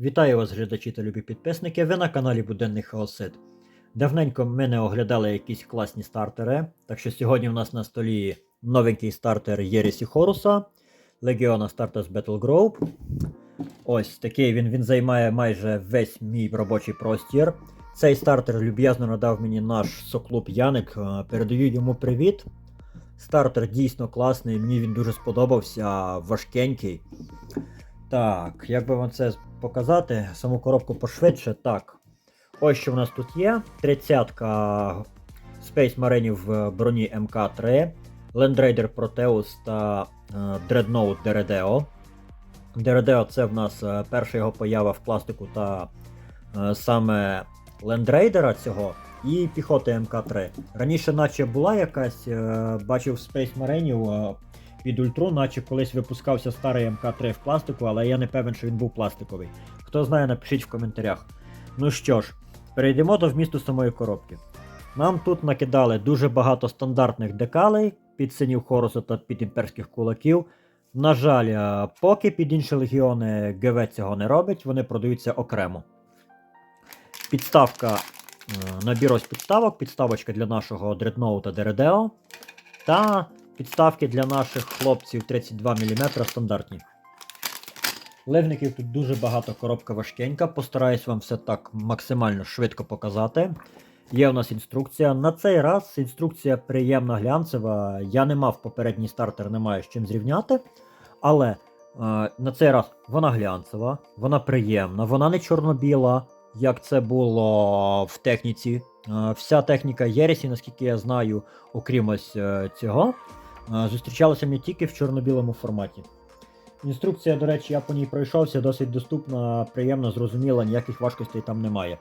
Вітаю вас, глядачі та любі підписники. Ви на каналі Буденний Хаосит. Давненько ми не оглядали якісь класні стартери, так що сьогодні у нас на столі новенький стартер Єрісі Хоруса, Легіона Стартас Battle Group. Ось такий він, він займає майже весь мій робочий простір. Цей стартер люб'язно надав мені наш соклуб Яник. Е, Передаю йому привіт. Стартер дійсно класний, мені він дуже сподобався, важкенький. Так, як би вам це показати, саму коробку пошвидше. Так. Ось що в нас тут є. 30-ка Space Marine в броні МК3, Land Raider Proteus та е, Dreadnought Deredeo. Deredeo це в нас е, перша його поява в пластику та е, саме Raider цього і піхоти МК3. Раніше, наче була якась, е, бачив Space Marine під ультру, наче колись випускався старий МК3 в пластику, але я не певен, що він був пластиковий. Хто знає, напишіть в коментарях. Ну що ж, перейдемо до вмісту самої коробки. Нам тут накидали дуже багато стандартних декалей під синів Хоруса та під імперських кулаків. На жаль, е, поки під інші легіони ГВ цього не робить, вони продаються окремо. Підставка, е, набір ось підставок, підставочка для нашого дредноута Дередео та підставки для наших хлопців 32 мм стандартні. Ливників тут дуже багато, коробка важкенька. Постараюсь вам все так максимально швидко показати. Є у нас інструкція. На цей раз інструкція приємна глянцева. Я не мав попередній стартер, не маю з чим зрівняти. Але е, на цей раз вона глянцева, вона приємна, вона не чорно-біла, як це було в техніці. Е, вся техніка Єресі, наскільки я знаю, окрім ось е, цього, е, зустрічалася мені тільки в чорно-білому форматі. Інструкція, до речі, я по ній пройшовся, досить доступна, приємно, зрозуміла, ніяких важкостей там немає.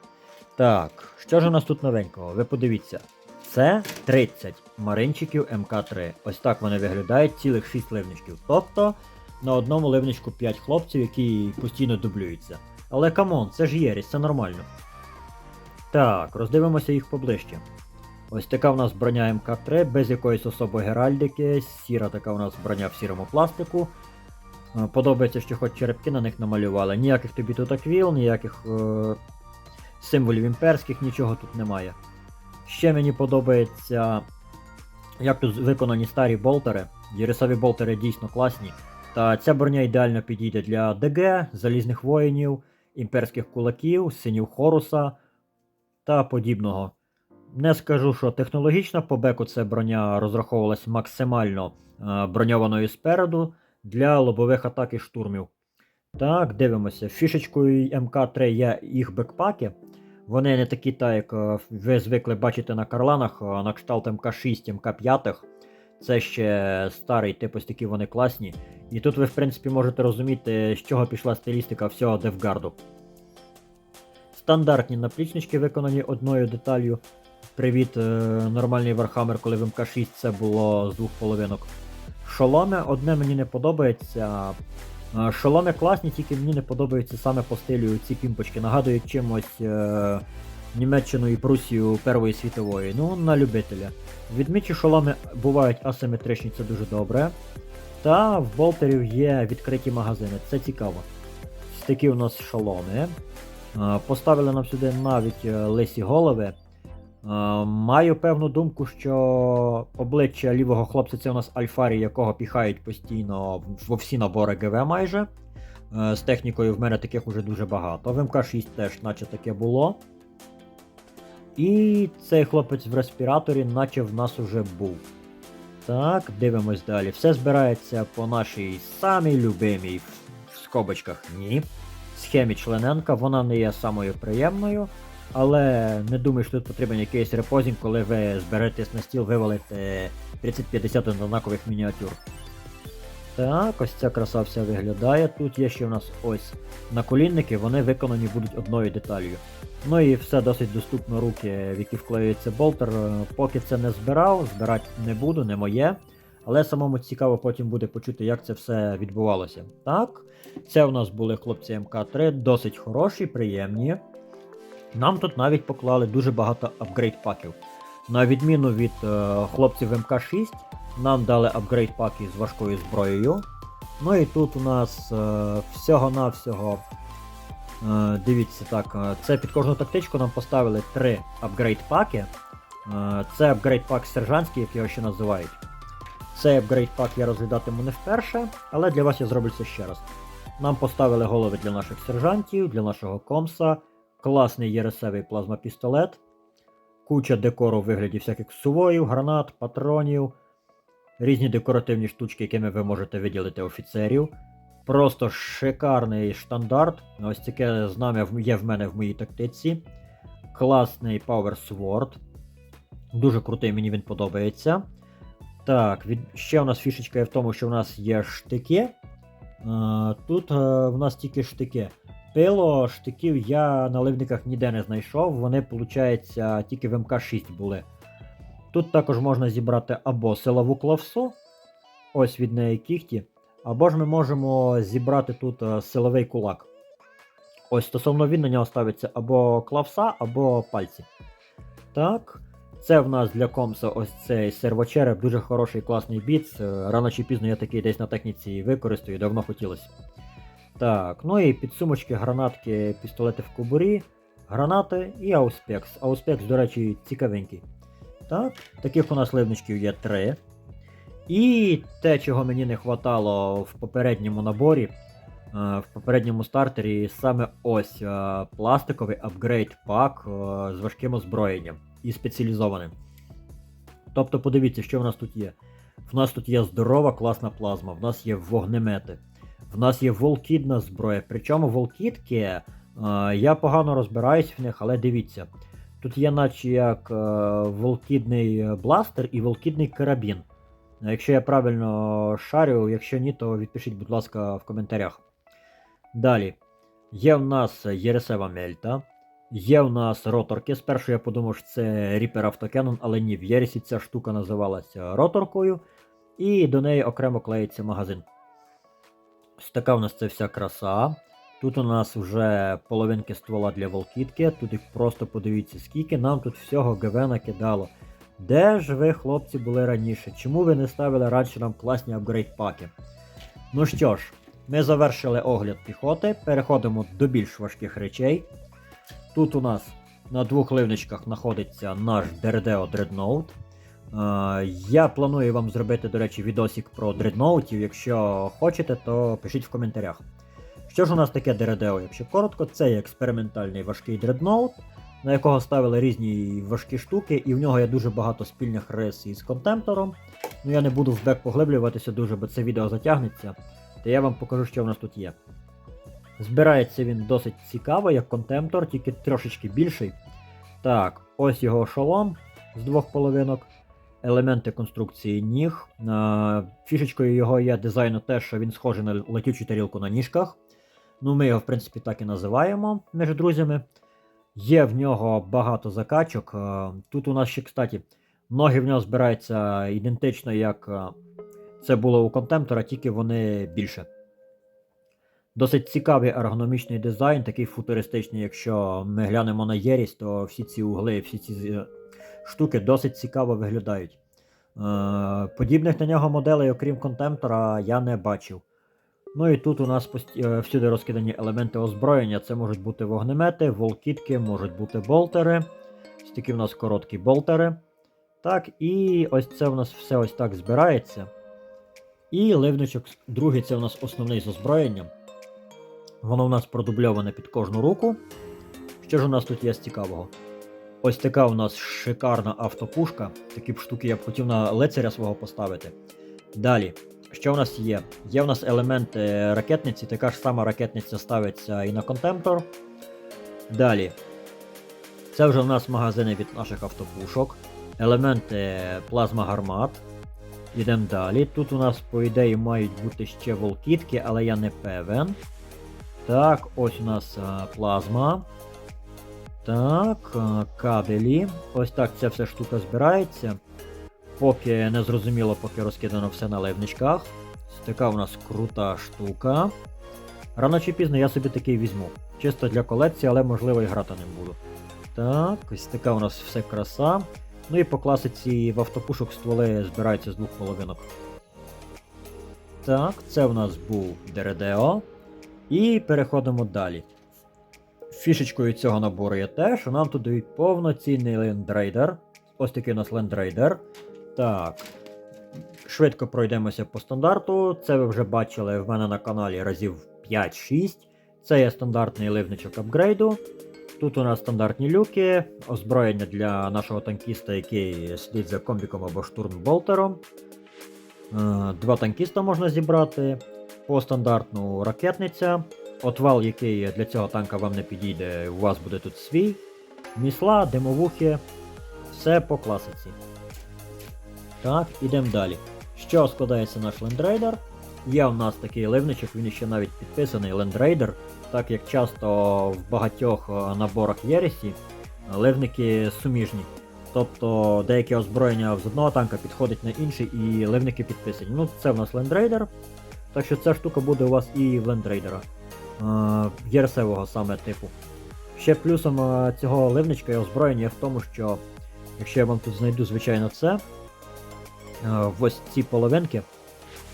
Так, що ж у нас тут новенького? Ви подивіться. Це 30 маринчиків МК3. Ось так вони виглядають, цілих 6 ливничків. Тобто на одному ливничку 5 хлопців, які постійно дублюються. Але камон, це ж Єріс, це нормально. Так, роздивимося їх поближче. Ось така в нас броня МК3, без якоїсь особої геральдики, сіра така у нас броня в сірому пластику. Е, Подобається, що хоч черепки на них намалювали. Ніяких тобі тут аквіл, ніяких е, символів імперських, нічого тут немає. Ще мені подобається, як тут виконані старі болтери. Єрисові болтери дійсно класні. Та ця броня ідеально підійде для ДГ, залізних воїнів, імперських кулаків, синів Хоруса та подібного. Не скажу, що технологічно по беку ця броня розраховувалась максимально е, броньованою спереду для лобових атак і штурмів. Так, дивимося. Фішечкою МК3 є їх бекпаки. Вони не такі, так, як е, ви звикли бачити на карланах, е, на кшталт МК6, МК5. Це ще старий, тип ось такі вони класні. І тут ви, в принципі, можете розуміти, з чого пішла стилістика всього Девгарду. Стандартні наплічнички виконані одною деталью. Привіт, е, нормальний Warhammer, коли в МК6 це було з двох половинок. Шоломи одне мені не подобається. Е, Шоломи класні, тільки мені не подобаються саме по стилю ці пімпочки. Нагадують чимось е, Німеччину і Прусію Першої світової. Ну, на любителя. Відмічі шоломи бувають асиметричні, це дуже добре. Та в болтерів є відкриті магазини, це цікаво. Такі у нас шоломи. Поставили нам сюди навіть лисі голови. Е, Маю певну думку, що обличчя лівого хлопця це у нас альфарі, якого піхають постійно во всі набори ГВ майже. Е, З технікою в мене таких уже дуже багато. В МК6 теж, наче таке було. І цей хлопець в респіраторі, наче в нас уже був. Так, дивимось далі. Все збирається по нашій самій любимій в скобочках ні. Схемі члененка, вона не є самою приємною. Але не думаю, що тут потрібен якийсь репозінг, коли ви зберетесь на стіл вивалите 30-50 однакових мініатюр. Так, ось ця краса вся виглядає. Тут є ще в нас ось наколінники, вони виконані будуть одною деталью. Ну і все досить доступно руки, в які вклеюється болтер. Поки це не збирав, збирати не буду, не моє. Але самому цікаво потім буде почути, як це все відбувалося. Так, це у нас були хлопці МК3, досить хороші, приємні. Нам тут навіть поклали дуже багато апгрейд паків. На відміну від е, хлопців МК6, нам дали апгрейд паки з важкою зброєю. Ну і тут у нас е, всього-навсього Е, дивіться, так, е, це під кожну тактичку нам поставили три апгрейд паки. Е, це апгрейд пак сержантський, як його ще називають. Цей апгрейд пак я розглядатиму не вперше, але для вас я зроблю це ще раз. Нам поставили голови для наших сержантів, для нашого комса, класний єресевий плазмопістолет, куча декору в вигляді всяких сувоїв, гранат, патронів, різні декоративні штучки, якими ви можете виділити офіцерів. Просто шикарний штандарт. Ось таке знам'я є в мене в моїй тактиці. Класний Power Sword. Дуже крутий, мені він подобається. Так, від... ще у нас фішечка є в тому, що в нас є штики. Е, тут е, в нас тільки штики. Пило штиків я на ливниках ніде не знайшов. Вони, виходить, тільки в МК6 були. Тут також можна зібрати або силову клавсу, ось від неї кіхті, або ж ми можемо зібрати тут е, силовий кулак. Ось стосовно він на нього ставиться або клавса, або пальці. Так. Це в нас для комса ось цей сервочереп, дуже хороший класний біц. Е, Рано чи пізно я такий десь на техніці використаю, давно хотілося. Так, ну і підсумочки, гранатки, пістолети в кобурі, гранати і ауспекс. Ауспекс, до речі, цікавенький. Так, таких у нас ливничків є три. І те, чого мені не хватало в попередньому наборі, е, в попередньому стартері, саме ось е, пластиковий апгрейд пак е, з важким озброєнням і спеціалізованим. Тобто, подивіться, що в нас тут є. В нас тут є здорова класна плазма, в нас є вогнемети, в нас є волкідна зброя. Причому волкідки, е, я погано розбираюсь в них, але дивіться. Тут є, наче як е, волкідний бластер і волкідний карабін. Якщо я правильно шарю, якщо ні, то відпишіть, будь ласка, в коментарях. Далі. Є в нас Єресева Мельта. Є в нас роторки. Спершу я подумав, що це Reaper Autocannon, але ні, в Єресі ця штука називалася роторкою, і до неї окремо клеїться магазин. Ось така в нас це вся краса. Тут у нас вже половинки ствола для волкітки. Тут їх просто подивіться, скільки нам тут всього ГВ накидало. Де ж ви, хлопці, були раніше? Чому ви не ставили раніше нам класні апгрейд паки? Ну що ж, ми завершили огляд піхоти, переходимо до більш важких речей. Тут у нас на двох ливничках знаходиться наш Дередео Dreadnought. Е, Я планую вам зробити, до речі, відосик про дредноутів. Якщо хочете, то пишіть в коментарях. Що ж у нас таке Дередео? Якщо коротко, це експериментальний важкий дредноут, на якого ставили різні важкі штуки, і в нього є дуже багато спільних рис із контемптором. Ну я не буду в бек поглиблюватися дуже, бо це відео затягнеться. Та я вам покажу, що в нас тут є. Збирається він досить цікаво, як контемптор, тільки трошечки більший. Так, ось його шолом з двох половинок. Елементи конструкції ніг. Е, Фішечкою його є дизайну те, що він схожий на летючу тарілку на ніжках. Ну, ми його, в принципі, так і називаємо між друзями. Є в нього багато закачок. Е, Тут у нас ще, кстати, ноги в нього збираються ідентично, як е, це було у контемптора, тільки вони більше. Досить цікавий ергономічний дизайн, такий футуристичний, якщо ми глянемо на Єрість, то всі ці угли, всі ці штуки досить цікаво виглядають. Е, подібних на нього моделей, окрім контемптора, я не бачив. Ну і тут у нас е, всюди розкидані елементи озброєння. Це можуть бути вогнемети, волкітки, можуть бути болтери. Ось такі в нас короткі болтери. Так, і ось це у нас все ось так збирається. І ливничок, другий це у нас основний з озброєнням. Воно у нас продубльоване під кожну руку. Що ж у нас тут є з цікавого? Ось така у нас шикарна автопушка. Такі б штуки я б хотів на лицаря свого поставити. Далі, що у нас є? Є у нас елементи ракетниці, така ж сама ракетниця ставиться і на контемптор. Далі. Це вже у нас магазини від наших автопушок. Елементи плазма гармат. Йдемо далі. Тут у нас, по ідеї, мають бути ще волкітки, але я не певен. Так, ось у нас а, плазма. Так, кабелі. Ось так ця вся штука збирається. Поки не зрозуміло, поки розкидано все на ливничках. Ось така у нас крута штука. Рано чи пізно я собі такий візьму. Чисто для колекції, але можливо і грати не буду. Так, ось така у нас все краса. Ну і по класиці в автопушок стволи збираються з двох половинок. Так, це у нас був Дередео. І переходимо далі. Фішечкою цього набору є те, що нам тут дають повноцінний лендрейдер. Ось такий у нас лендрейдер. Так. Швидко пройдемося по стандарту. Це ви вже бачили в мене на каналі разів 5-6. Це є стандартний ливничок апгрейду. Тут у нас стандартні люки, озброєння для нашого танкіста, який сидить за комбіком або штурмболтером. Е, Два танкіста можна зібрати. По стандартну ракетниця. Отвал, який для цього танка вам не підійде, у вас буде тут свій. Місла, димовухи. Все по класиці. Так, ідемо далі. Що складається наш лендрейдер? Є у нас такий ливничок, він ще навіть підписаний лендрейдер, так як часто в багатьох е, наборах Єресі е, ливники суміжні. Тобто деяке озброєння з одного танка підходить на інший і ливники підписані. Ну, це в нас лендрейдер. Так що ця штука буде у вас і в лендрейдера. Е, саме типу. Ще плюсом е, цього ливничка і озброєння є в тому, що якщо я вам тут знайду, звичайно, це, е, ось ці половинки,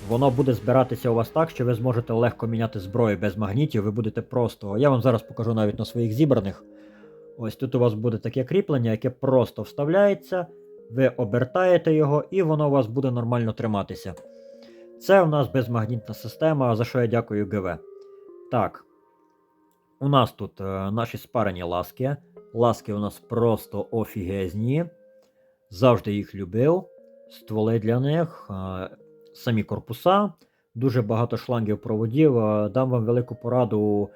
воно буде збиратися у вас так, що ви зможете легко міняти зброю без магнітів, ви будете просто. Я вам зараз покажу навіть на своїх зібраних. Ось тут у вас буде таке кріплення, яке просто вставляється, ви обертаєте його, і воно у вас буде нормально триматися. Це у нас безмагнітна система, за що я дякую ГВ. Так. У нас тут е, наші спарені ласки. Ласки у нас просто офігезні. Завжди їх любив. Стволи для них, е, самі корпуса, дуже багато шлангів проводів. Е, Дам вам велику пораду.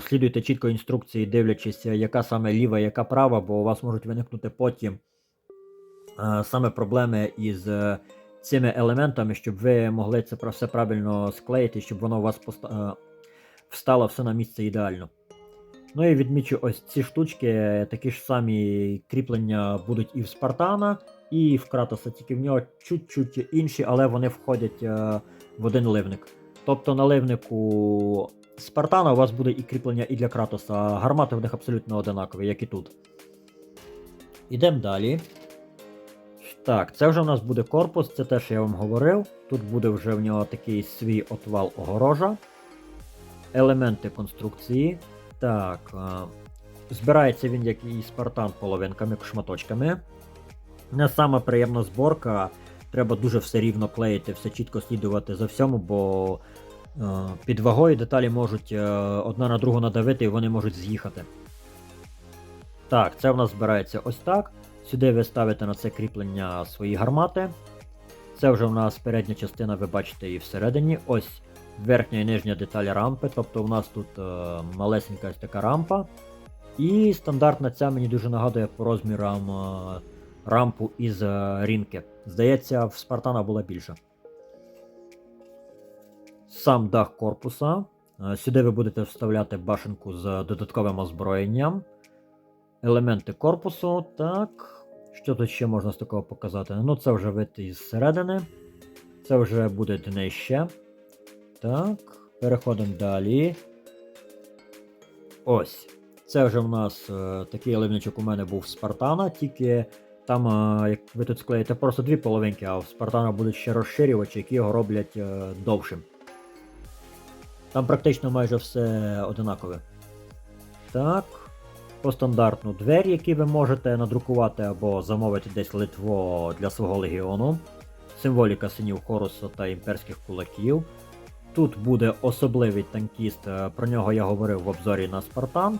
Слідуйте чітко інструкції, дивлячись, яка саме ліва, яка права, бо у вас можуть виникнути потім саме проблеми із цими елементами, щоб ви могли це все правильно склеїти, щоб воно у вас встало все на місце ідеально. Ну і відмічу ось ці штучки, такі ж самі кріплення будуть і в Спартана, і в Кратоса, тільки в нього чуть-чуть інші, але вони входять е, в один ливник. Тобто на ливнику Спартана у вас буде і кріплення і для Кратоса, гармати в них абсолютно одинакові, як і тут. Ідемо далі. Так, це вже в нас буде корпус, це те, що я вам говорив. Тут буде вже в нього такий свій отвал огорожа. Елементи конструкції. Так. е, Збирається він, як і Спартан, половинками, шматочками. Не сама приємна зборка. Треба дуже все рівно клеїти, все чітко слідувати за всьому, бо е, під вагою деталі можуть е, одна на другу надавити і вони можуть з'їхати. Так, це в нас збирається ось так. Сюди ви ставите на це кріплення свої гармати. Це вже в нас передня частина, ви бачите її всередині. Ось верхня і нижня деталь рампи. Тобто у нас тут е, малесенька ось така рампа. І стандартна ця мені дуже нагадує по розмірам е, рампу із е, рінки. Здається, в Спартана була більша. Сам дах корпуса. Сюди ви будете вставляти башенку з додатковим озброєнням. Елементи корпусу. Так. Що тут ще можна з такого показати? Ну, це вже вид із середини. Це вже буде днище. Так. Переходимо далі. Ось. Це вже в нас е, такий ливничок у мене був Спартана, тільки там, е, як ви тут склеїте просто дві половинки, а в Спартана будуть ще розширювачі, які його роблять е, довшим. Там практично майже все одинакове. Так. По стандартну двері, які ви можете надрукувати або замовити десь Литво для свого легіону. Символіка синів Хоруса та імперських кулаків. Тут буде особливий танкіст, е, про нього я говорив в обзорі на Спартан.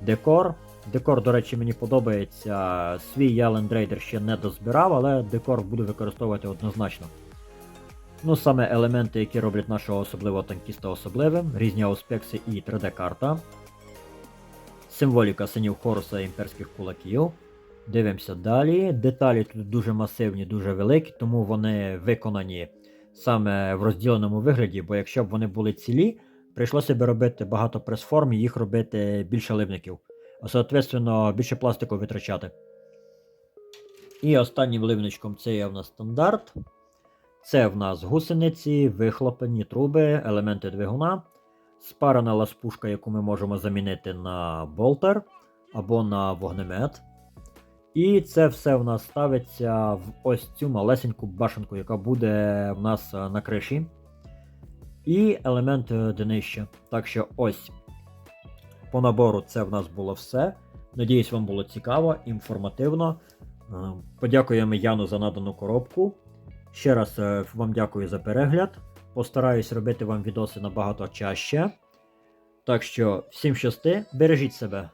Декор. Декор, до речі, мені подобається. Свій я лендрейдер ще не дозбирав, але декор буду використовувати однозначно. Ну, саме елементи, які роблять нашого особливого танкіста особливим, різні ауспекси і 3D-карта. Символіка синів Хоруса і імперських кулаків. Дивимося далі. Деталі тут дуже масивні, дуже великі, тому вони виконані саме в розділеному вигляді, бо якщо б вони були цілі, прийшлося б робити багато прес-форм і їх робити більше ливників. Соответственно, більше пластику витрачати. І останнім ливничком це є в нас стандарт. Це в нас гусениці, вихлопені труби, елементи двигуна, спарена ласпушка, яку ми можемо замінити на болтер або на вогнемет. І це все в нас ставиться в ось цю малесеньку башенку, яка буде в нас е, на криші. І елемент е, днища. Так що ось. по набору це в нас було все. Надіюсь, вам було цікаво, інформативно. Е, Подякуємо Яну за надану коробку. Ще раз вам дякую за перегляд. Постараюсь робити вам відоси набагато чаще. Так що, всім щасти, бережіть себе.